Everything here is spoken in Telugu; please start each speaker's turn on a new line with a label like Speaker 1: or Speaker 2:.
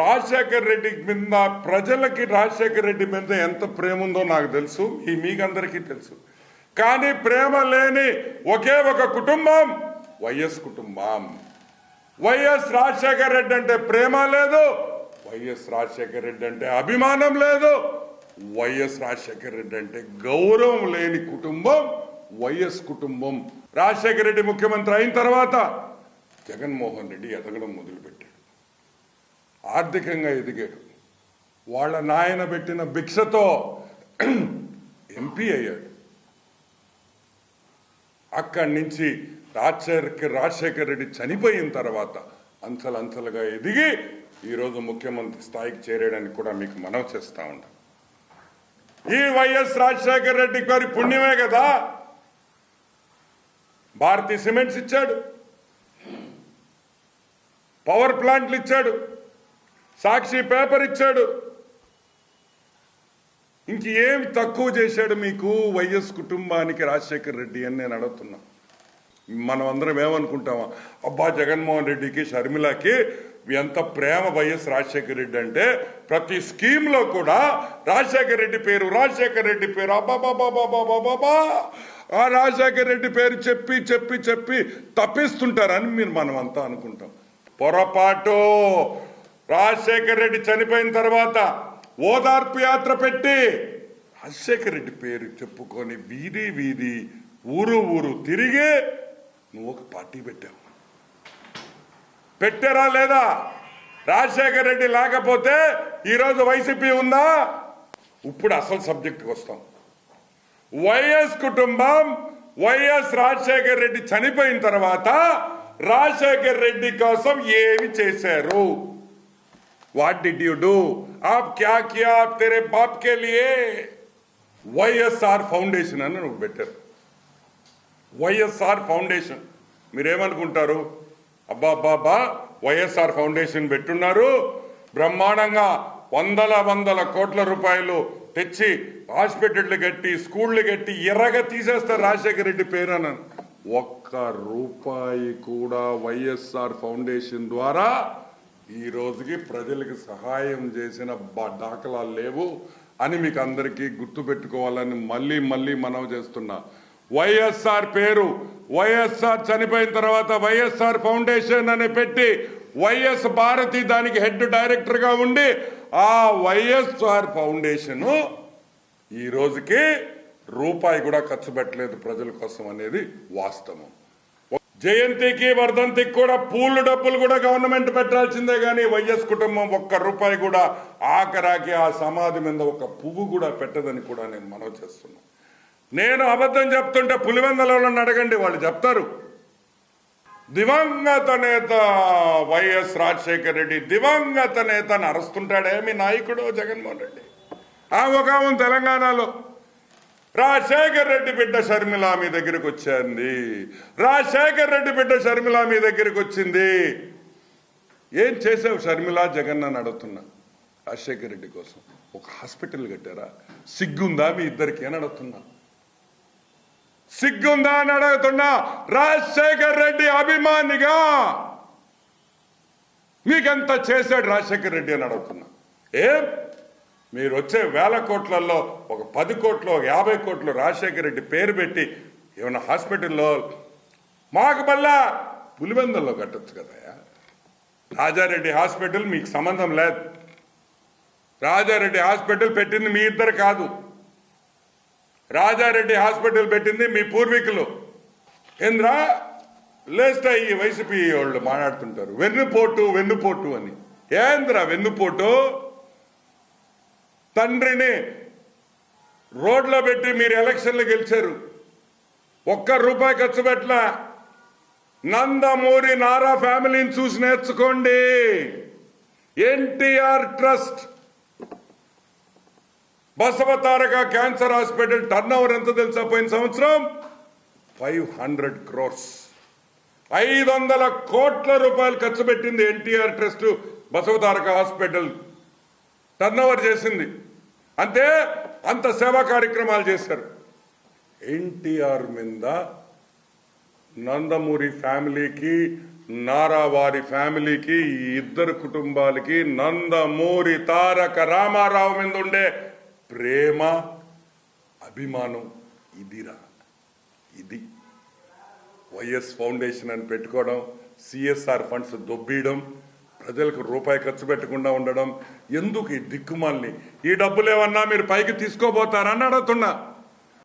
Speaker 1: రాజశేఖర్ రెడ్డి మీద ప్రజలకి రాజశేఖర్ రెడ్డి మీద ఎంత ప్రేమ ఉందో నాకు తెలుసు ఈ మీకందరికీ తెలుసు. కానీ ప్రేమ లేని ఒకే ఒక కుటుంబం వైఎస్ కుటుంబం. వైఎస్ రాజశేఖర్ రెడ్డి అంటే ప్రేమ లేదు వైఎస్ రాజశేఖర్ రెడ్డి అంటే అభిమానం లేదు వైఎస్ రాజశేఖర్ రెడ్డి అంటే గౌరవం లేని కుటుంబం వైఎస్ కుటుంబం. రాజశేఖర్ రెడ్డి ముఖ్యమంత్రి అయిన తర్వాత జగన్మోహన్ రెడ్డి ఎదగడం మొదలుపెట్టారు. ఆర్థికంగా ఎదిగాడు. వాళ్ళ నాయన పెట్టిన భిక్షతో ఎంపీ అయ్యాడు. అక్కడి నుంచి రాజశేఖర్ రాజశేఖర్ రెడ్డి చనిపోయిన తర్వాత అంచలంచలుగా ఎదిగి ఈరోజు ముఖ్యమంత్రి స్థాయికి చేరేయడానికి కూడా మీకు మనవి చేస్తా ఉంటాం ఈ వైఎస్ రాజశేఖర్ రెడ్డి గారి పుణ్యమే కదా? భారతీయ సిమెంట్స్ ఇచ్చాడు. పవర్ ప్లాంట్లు ఇచ్చాడు. సాక్షి పేపర్ ఇచ్చాడు. ఇంక ఏమి తక్కువ చేశాడు మీకు వైఎస్ కుటుంబానికి రాజశేఖర్ రెడ్డి అని నేను అడుగుతున్నా. మనం అందరం ఏమనుకుంటామా? అబ్బా జగన్మోహన్ రెడ్డికి షర్మిలకి ఎంత ప్రేమ వైఎస్ రాజశేఖర్ రెడ్డి అంటే ప్రతి స్కీమ్లో కూడా రాజశేఖర్ రెడ్డి పేరు రాజశేఖర్ రెడ్డి పేరు అబ్బాబాబాబాబాబాబా ఆ రాజశేఖర్ రెడ్డి పేరు చెప్పి చెప్పి చెప్పి తప్పిస్తుంటారని మీరు మనం అంతా అనుకుంటాం. పొరపాటు రాజశేఖర్ రెడ్డి చనిపోయిన తర్వాత ఓదార్పు యాత్ర పెట్టి రాజశేఖర్ రెడ్డి పేరు చెప్పుకొని వీధి వీధి ఊరు ఊరు తిరిగి నువ్వు ఒక పార్టీ పెట్టావు. పెట్టారా లేదా? రాజశేఖర్ రెడ్డి లేకపోతే ఈరోజు వైసీపీ ఉందా? ఇప్పుడు అసలు సబ్జెక్టుకి వస్తాం. వైఎస్ కుటుంబం వైఎస్ రాజశేఖర్ రెడ్డి చనిపోయిన తర్వాత రాజశేఖర్ రెడ్డి కోసం ఏమి చేశారు? వాట్ డిడ్ యూ డూ ఆప్ క్యా క్యా ఆప్ తెరే బాప్ కే లియే వైఎస్ఆర్ ఫౌండేషన్ అని నువ్వు పెట్టారు వైఎస్ఆర్ ఫౌండేషన్ మీరేమనుకుంటారు అబ్బా అబ్బా వైఎస్ఆర్ ఫౌండేషన్ పెట్టున్నారు బ్రహ్మాండంగా వందల వందల కోట్ల రూపాయలు తెచ్చి హాస్పిటళ్ళు కట్టి స్కూళ్ళు కట్టి ఎర్రగా తీసేస్తారు రాజశేఖర రెడ్డి పేరు అని ఒక్క రూపాయి కూడా వైఎస్ఆర్ ఫౌండేషన్ ద్వారా ఈ రోజుకి ప్రజలకు సహాయం చేసిన దాఖలాలు లేవు అని మీకు అందరికీ గుర్తు పెట్టుకోవాలని మళ్ళీ మళ్ళీ మనవి చేస్తున్నా. వైఎస్ఆర్ పేరు వైఎస్ఆర్ చనిపోయిన తర్వాత వైఎస్ఆర్ ఫౌండేషన్ అని పెట్టి వైఎస్ భారతి దానికి హెడ్ డైరెక్టర్గా ఉండి ఆ వైఎస్ఆర్ ఫౌండేషన్ ఈ రోజుకి రూపాయి కూడా ఖర్చు పెట్టలేదు ప్రజల కోసం అనేది వాస్తవం. జయంతికి వర్ధంతికి కూడా పూలు డబ్బులు కూడా గవర్నమెంట్ పెట్టాల్సిందే కానీ వైఎస్ కుటుంబం ఒక్క రూపాయి కూడా ఆఖరాకి ఆ సమాధి మీద ఒక పువ్వు కూడా పెట్టదని కూడా నేను మనవి చేస్తున్నా. నేను అబద్ధం చెప్తుంటే పులివెందలలో అడగండి వాళ్ళు చెప్తారు. దివంగత నేత వైఎస్ రాజశేఖర్ రెడ్డి దివంగత నేత అని అరుస్తుంటాడే మీ నాయకుడు జగన్మోహన్ రెడ్డి. ఆ ఒక తెలంగాణలో. రాజశేఖర్ రెడ్డి బిడ్డ షర్మిల మీ దగ్గరకు వచ్చింది. రాజశేఖర్ రెడ్డి బిడ్డ షర్మిల మీ దగ్గరకు వచ్చింది. ఏం చేసావు షర్మిల? జగన్ అని అడుగుతున్నా. రాజశేఖర్ రెడ్డి కోసం. ఒక హాస్పిటల్ కట్టారా? సిగ్గుందా మీ ఇద్దరికి అని అడుగుతున్నా. సిగ్గుందా అని అడుగుతున్నా. రాజశేఖర్ రెడ్డి అభిమానిగా మీకెంత చేశాడు రాజశేఖర్ రెడ్డి అని అడుగుతున్నా. ఏం? మీరు వచ్చే వేల కోట్లలో ఒక పది కోట్లు ఒక యాభై కోట్లు రాజశేఖర రెడ్డి పేరు పెట్టి ఏమైనా హాస్పిటల్లో మాకు మళ్ళా పులివెందుల్లో కట్టొచ్చు కదా రాజారెడ్డి హాస్పిటల్ మీకు సంబంధం లేదు. రాజారెడ్డి హాస్పిటల్ పెట్టింది మీ ఇద్దరు కాదు. రాజారెడ్డి హాస్పిటల్ పెట్టింది మీ పూర్వీకులు. ఏంద్రా? లేస్తా ఈ వైసీపీ వాళ్ళు మాట్లాడుతుంటారు. వెన్నుపోటు వెన్నుపోటు అని. ఏంద్రా వెన్నుపోటు? తండ్రిని రోడ్లో పెట్టి మీరు ఎలక్షన్లు గెలిచారు. ఒక్క రూపాయి ఖర్చు పెట్టలా నందమూరి నారా ఫ్యామిలీని చూసి నేర్చుకోండి. NTR trust Basavataraka cancer hospital turnover ఎంత తెలుసా? పోయిన సంవత్సరం ఫైవ్ హండ్రెడ్ క్రోర్స్. ఐదు వందల కోట్ల రూపాయలు ఖర్చు పెట్టింది NTR trust Basavataraka hospital turnover చేసింది. అంతే అంత సేవా కార్యక్రమాలు చేశారు. ఎన్టీఆర్ మీద నందమూరి ఫ్యామిలీకి నారావారి ఫ్యామిలీకి ఇద్దరు కుటుంబాలకి నందమూరి తారక రామారావు మీద ఉండే ప్రేమ అభిమానం ఇదిరా. ఇది వైఎస్ ఫౌండేషన్ అని పెట్టుకోవడం సిఎస్ఆర్ ఫండ్స్ దొబ్బీయడం ప్రజలకు రూపాయి ఖర్చు పెట్టకుండా ఉండడం ఎందుకు ఈ దిక్కుమాలని? ఈ డబ్బులు ఏమన్నా మీరు పైకి తీసుకోబోతారని అడుగుతున్నా.